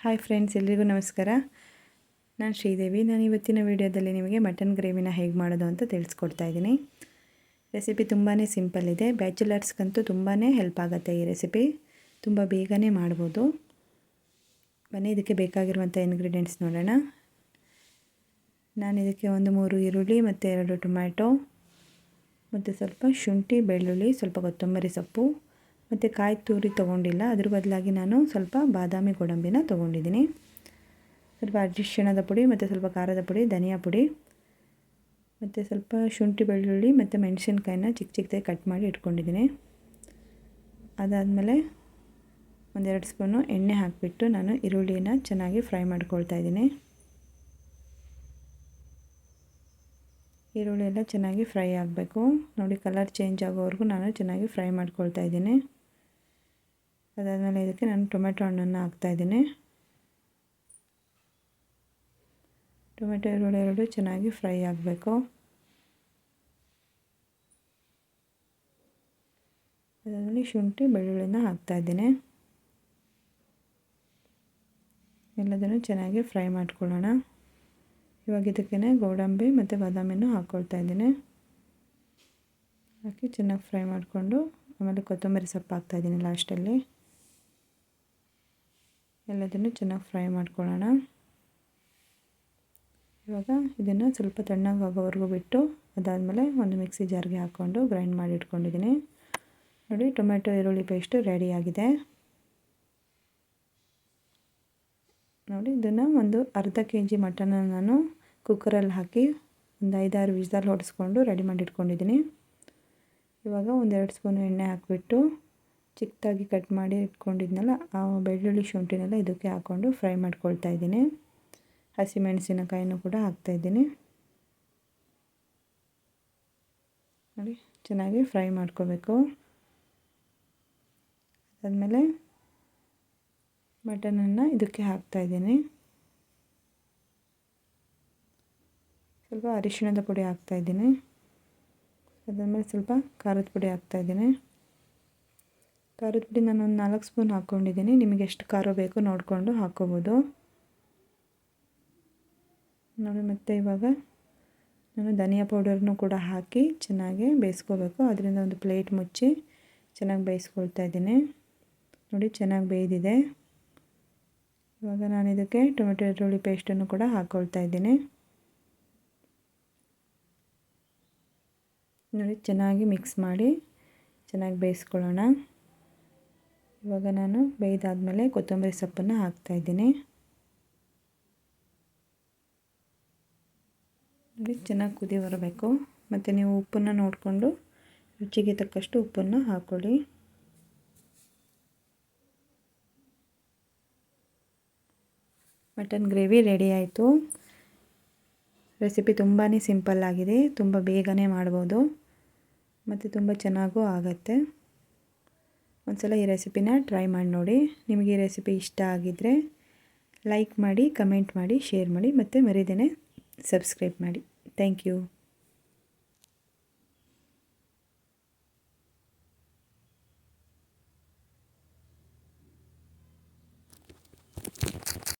Hi friends ಎಲ್ರಿಗೂ ನಮಸ್ಕಾರ. ನಾನು ಶ್ರೀದೇವಿ. ನಾನು ಇವತ್ತಿನ ವಿಡಿಯೋದಲ್ಲಿ ನಿಮಗೆ ಮಟನ್ ಗ್ರೇವಿನ ಹೇಗೆ ಮಾಡೋದು ಅಂತ ತಿಳಿಸ್ಕೊಡ್ತಾ ಇದ್ದೀನಿ. ರೆಸಿಪಿ ತುಂಬಾ ಸಿಂಪಲ್ ಇದೆ. ಬ್ಯಾಚುಲರ್ಸ್ಗಂತೂ ತುಂಬಾ ಹೆಲ್ಪ್ ಆಗುತ್ತೆ ಈ ರೆಸಿಪಿ ತುಂಬ ಬೇಗನೆ ಮಾಡ್ಬೋದು. ಬನ್ನಿ, ಇದಕ್ಕೆ ಬೇಕಾಗಿರುವಂಥ ಇನ್ಗ್ರೀಡಿಯೆಂಟ್ಸ್ ನೋಡೋಣ. ನಾನು ಇದಕ್ಕೆ ಒಂದು ಮೂರು ಈರುಳ್ಳಿ ಮತ್ತು ಎರಡು ಟೊಮ್ಯಾಟೊ, ಮತ್ತು ಸ್ವಲ್ಪ ಶುಂಠಿ, ಬೆಳ್ಳುಳ್ಳಿ, ಸ್ವಲ್ಪ ಕೊತ್ತಂಬರಿ ಸೊಪ್ಪು ಮತ್ತು ಕಾಯಿ ತುರಿ ತೊಗೊಂಡಿಲ್ಲ. ಅದ್ರ ಬದಲಾಗಿ ನಾನು ಸ್ವಲ್ಪ ಬಾದಾಮಿ ಗೋಡಂಬಿನ ತೊಗೊಂಡಿದ್ದೀನಿ. ಸ್ವಲ್ಪ ಅರಿಶಿಣದ ಪುಡಿ ಮತ್ತು ಸ್ವಲ್ಪ ಖಾರದ ಪುಡಿ, ಧನಿಯಾ ಪುಡಿ ಮತ್ತು ಸ್ವಲ್ಪ ಶುಂಠಿ ಬೆಳ್ಳುಳ್ಳಿ ಮತ್ತು ಮೆಣಸಿನ್ಕಾಯಿನ ಚಿಕ್ಕ ಚಿಕ್ಕದಾಗಿ ಕಟ್ ಮಾಡಿ ಇಟ್ಕೊಂಡಿದ್ದೀನಿ. ಅದಾದಮೇಲೆ ಒಂದೆರಡು ಸ್ಪೂನು ಎಣ್ಣೆ ಹಾಕಿಬಿಟ್ಟು ನಾನು ಈರುಳ್ಳಿನ ಚೆನ್ನಾಗಿ ಫ್ರೈ ಮಾಡ್ಕೊಳ್ತಾ ಇದ್ದೀನಿ. ಈರುಳ್ಳಿ ಎಲ್ಲ ಚೆನ್ನಾಗಿ ಫ್ರೈ ಆಗಬೇಕು. ನೋಡಿ ಕಲರ್ ಚೇಂಜ್ ಆಗೋವರೆಗೂ ನಾನು ಚೆನ್ನಾಗಿ ಫ್ರೈ ಮಾಡ್ಕೊಳ್ತಾ ಇದ್ದೀನಿ. ಅದಾದಮೇಲೆ ಇದಕ್ಕೆ ನಾನು ಟೊಮೆಟೊ ಹಣ್ಣನ್ನು ಹಾಕ್ತಾಯಿದ್ದೀನಿ ಟೊಮೆಟೊ ಈರುಳ್ಳಿ ಎರಡು ಚೆನ್ನಾಗಿ ಫ್ರೈ ಆಗಬೇಕು. ಅದಾದಮೇಲೆ ಶುಂಠಿ, ಬೆಳ್ಳುಳ್ಳಿನ ಹಾಕ್ತಾಯಿದ್ದೀನಿ ಎಲ್ಲದನ್ನು ಚೆನ್ನಾಗಿ ಫ್ರೈ ಮಾಡ್ಕೊಳ್ಳೋಣ. ಇವಾಗ ಇದಕ್ಕೆ ಗೋಡಂಬಿ ಮತ್ತು ಬಾದಾಮಿನೂ ಹಾಕ್ಕೊಳ್ತಾ ಇದ್ದೀನಿ. ಹಾಕಿ ಚೆನ್ನಾಗಿ ಫ್ರೈ ಮಾಡಿಕೊಂಡು ಆಮೇಲೆ ಕೊತ್ತಂಬರಿ ಸೊಪ್ಪು ಹಾಕ್ತಾಯಿದ್ದೀನಿ ಲಾಸ್ಟಲ್ಲಿ. ಎಲ್ಲದನ್ನು ಚೆನ್ನಾಗಿ ಫ್ರೈ ಮಾಡ್ಕೊಳ್ಳೋಣ. ಇವಾಗ ಇದನ್ನು ಸ್ವಲ್ಪ ತಣ್ಣಗಾಗೋವರೆಗೂ ಬಿಟ್ಟು ಅದಾದಮೇಲೆ ಒಂದು ಮಿಕ್ಸಿ ಜಾರ್ಗೆ ಹಾಕ್ಕೊಂಡು ಗ್ರೈಂಡ್ ಮಾಡಿ ಇಟ್ಕೊಂಡಿದ್ದೀನಿ. ನೋಡಿ, ಟೊಮೆಟೊ, ಈರುಳ್ಳಿ ಪೇಸ್ಟು ರೆಡಿಯಾಗಿದೆ ನೋಡಿ, ಇದನ್ನು ಒಂದು ಅರ್ಧ ಕೆ ಜಿ ಮಟನ್ನ ನಾನು ಕುಕ್ಕರಲ್ಲಿ ಹಾಕಿ ಒಂದು ಐದಾರು ವಿಜ್ದಲ್ಲಿ ಹೊಡೆಸ್ಕೊಂಡು ರೆಡಿ ಮಾಡಿ ಇಟ್ಕೊಂಡಿದ್ದೀನಿ. ಇವಾಗ ಒಂದೆರಡು ಸ್ಪೂನ್ ಎಣ್ಣೆ ಹಾಕಿಬಿಟ್ಟು ಚಿಕ್ಕದಾಗಿ ಕಟ್ ಮಾಡಿ ಇಟ್ಕೊಂಡಿದ್ನಲ್ಲ, ಆ ಬೆಳ್ಳುಳ್ಳಿ ಶುಂಠಿನೆಲ್ಲ ಇದಕ್ಕೆ ಹಾಕ್ಕೊಂಡು ಫ್ರೈ ಮಾಡ್ಕೊಳ್ತಾ ಇದ್ದೀನಿ. ಹಸಿಮೆಣಸಿನಕಾಯಿನೂ ಕೂಡ ಹಾಕ್ತಾಯಿದ್ದೀನಿ ನೋಡಿ, ಚೆನ್ನಾಗಿ ಫ್ರೈ ಮಾಡ್ಕೋಬೇಕು. ಅದಾದಮೇಲೆ ಮಟನನ್ನು ಇದಕ್ಕೆ ಹಾಕ್ತಾಯಿದ್ದೀನಿ ಸ್ವಲ್ಪ ಅರಿಶಿಣದ ಪುಡಿ ಹಾಕ್ತಾಯಿದ್ದೀನಿ ಅದಾದಮೇಲೆ ಸ್ವಲ್ಪ ಖಾರದ ಪುಡಿ ಹಾಕ್ತಾಯಿದ್ದೀನಿ ಖಾರದ ಪುಡಿ ನಾನು ಒಂದು ನಾಲ್ಕು ಸ್ಪೂನ್ ಹಾಕ್ಕೊಂಡಿದ್ದೀನಿ. ನಿಮಗೆ ಎಷ್ಟು ಖಾರ ಬೇಕು ನೋಡಿಕೊಂಡು ಹಾಕ್ಕೋಬೋದು. ನೋಡಿ ಮತ್ತು ಇವಾಗ ನಾನು ಧನಿಯಾ ಪೌಡರ್ನು ಕೂಡ ಹಾಕಿ ಚೆನ್ನಾಗಿ ಬೇಯಿಸ್ಕೋಬೇಕು. ಅದರಿಂದ ಒಂದು ಪ್ಲೇಟ್ ಮುಚ್ಚಿ ಚೆನ್ನಾಗಿ ಬೇಯಿಸ್ಕೊಳ್ತಾ ಇದ್ದೀನಿ. ನೋಡಿ ಚೆನ್ನಾಗಿ ಬೇಯ್ದಿದೆ. ಇವಾಗ ನಾನು ಇದಕ್ಕೆ ಟೊಮೆಟೊ ಈರುಳ್ಳಿ ಪೇಸ್ಟನ್ನು ಕೂಡ ಹಾಕ್ಕೊಳ್ತಾ ಇದ್ದೀನಿ. ನೋಡಿ ಚೆನ್ನಾಗಿ ಮಿಕ್ಸ್ ಮಾಡಿ ಚೆನ್ನಾಗಿ ಬೇಯಿಸ್ಕೊಳ್ಳೋಣ. ಇವಾಗ ನಾನು ಬೇಯ್ದಾದಮೇಲೆ ಕೊತ್ತಂಬರಿ ಸೊಪ್ಪನ್ನು ಹಾಕ್ತಾಯಿದ್ದೀನಿ ನೋಡಿ, ಚೆನ್ನಾಗಿ ಕುದಿ ಬರಬೇಕು. ಮತ್ತು ನೀವು ಉಪ್ಪನ್ನು ನೋಡಿಕೊಂಡು ರುಚಿಗೆ ತಕ್ಕಷ್ಟು ಉಪ್ಪನ್ನು ಹಾಕ್ಕೊಳ್ಳಿ ಮಟನ್ ಗ್ರೇವಿ ರೆಡಿ ಆಯಿತು. ರೆಸಿಪಿ ತುಂಬಾ ಸಿಂಪಲ್ ಆಗಿದೆ. ತುಂಬ ಬೇಗನೆ ಮಾಡ್ಬೋದು. ಮತ್ತು ತುಂಬ ಚೆನ್ನಾಗೂ ಆಗುತ್ತೆ. ಒಂದು ಸಲ ಈ ರೆಸಿಪಿನ ಟ್ರೈ ಮಾಡಿ ನೋಡಿ. ನಿಮಗೆ ಈ ರೆಸಿಪಿ ಇಷ್ಟ ಆಗಿದ್ದರೆ ಲೈಕ್ ಮಾಡಿ, ಕಮೆಂಟ್ ಮಾಡಿ, ಶೇರ್ ಮಾಡಿ, ಮತ್ತು ಮರಿದೇನೆ ಸಬ್ಸ್ಕ್ರೈಬ್ ಮಾಡಿ. Thank you.